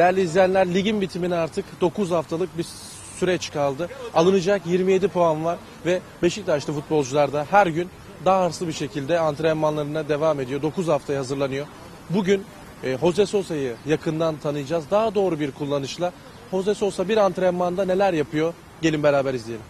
Değerli izleyenler ligin bitimine artık 9 haftalık bir süreç kaldı. Alınacak 27 puan var ve Beşiktaşlı futbolcular da her gün daha hırslı bir şekilde antrenmanlarına devam ediyor. 9 haftaya hazırlanıyor. Bugün e, Jose Sosa'yı yakından tanıyacağız. Daha doğru bir kullanışla Jose Sosa bir antrenmanda neler yapıyor? Gelin beraber izleyelim.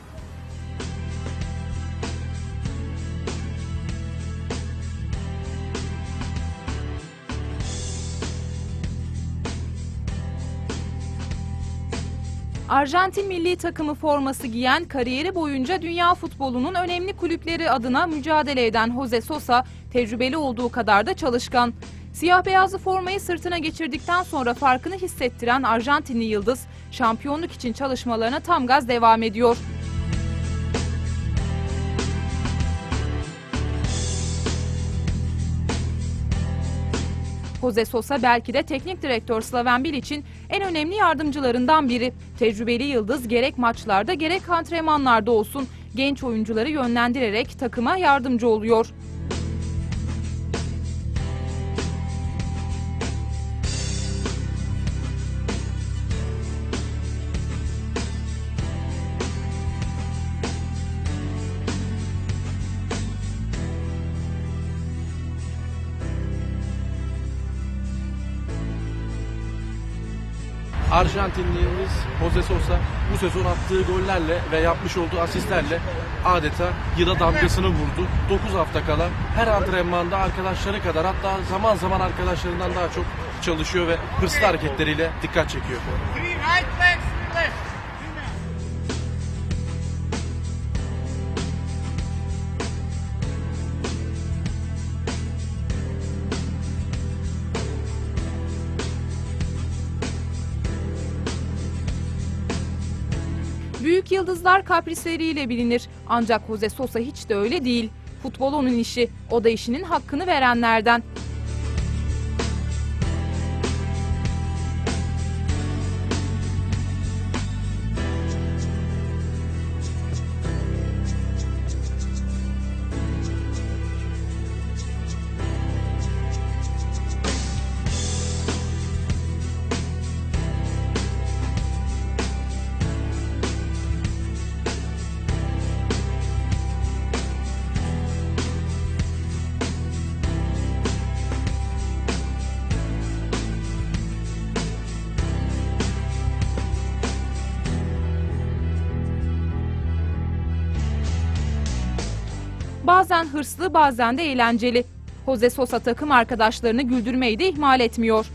Arjantin milli takımı forması giyen kariyeri boyunca dünya futbolunun önemli kulüpleri adına mücadele eden Jose Sosa tecrübeli olduğu kadar da çalışkan. Siyah beyazlı formayı sırtına geçirdikten sonra farkını hissettiren Arjantinli yıldız şampiyonluk için çalışmalarına tam gaz devam ediyor. Jose Sosa belki de teknik direktör Slaven Bilic'in en önemli yardımcılarından biri. Tecrübeli yıldız gerek maçlarda gerek antrenmanlarda olsun genç oyuncuları yönlendirerek takıma yardımcı oluyor. Arjantinliyimiz Jose Sosa bu sezon attığı gollerle ve yapmış olduğu asistlerle adeta yıla damgasını vurdu. 9 hafta kala her antrenmanda arkadaşları kadar hatta zaman zaman arkadaşlarından daha çok çalışıyor ve hırslı hareketleriyle dikkat çekiyor. Büyük yıldızlar kaprisleriyle bilinir. Ancak Jose Sosa hiç de öyle değil. Futbol onun işi. O da işinin hakkını verenlerden. Bazen hırslı bazen de eğlenceli. Jose Sosa takım arkadaşlarını güldürmeyi de ihmal etmiyor.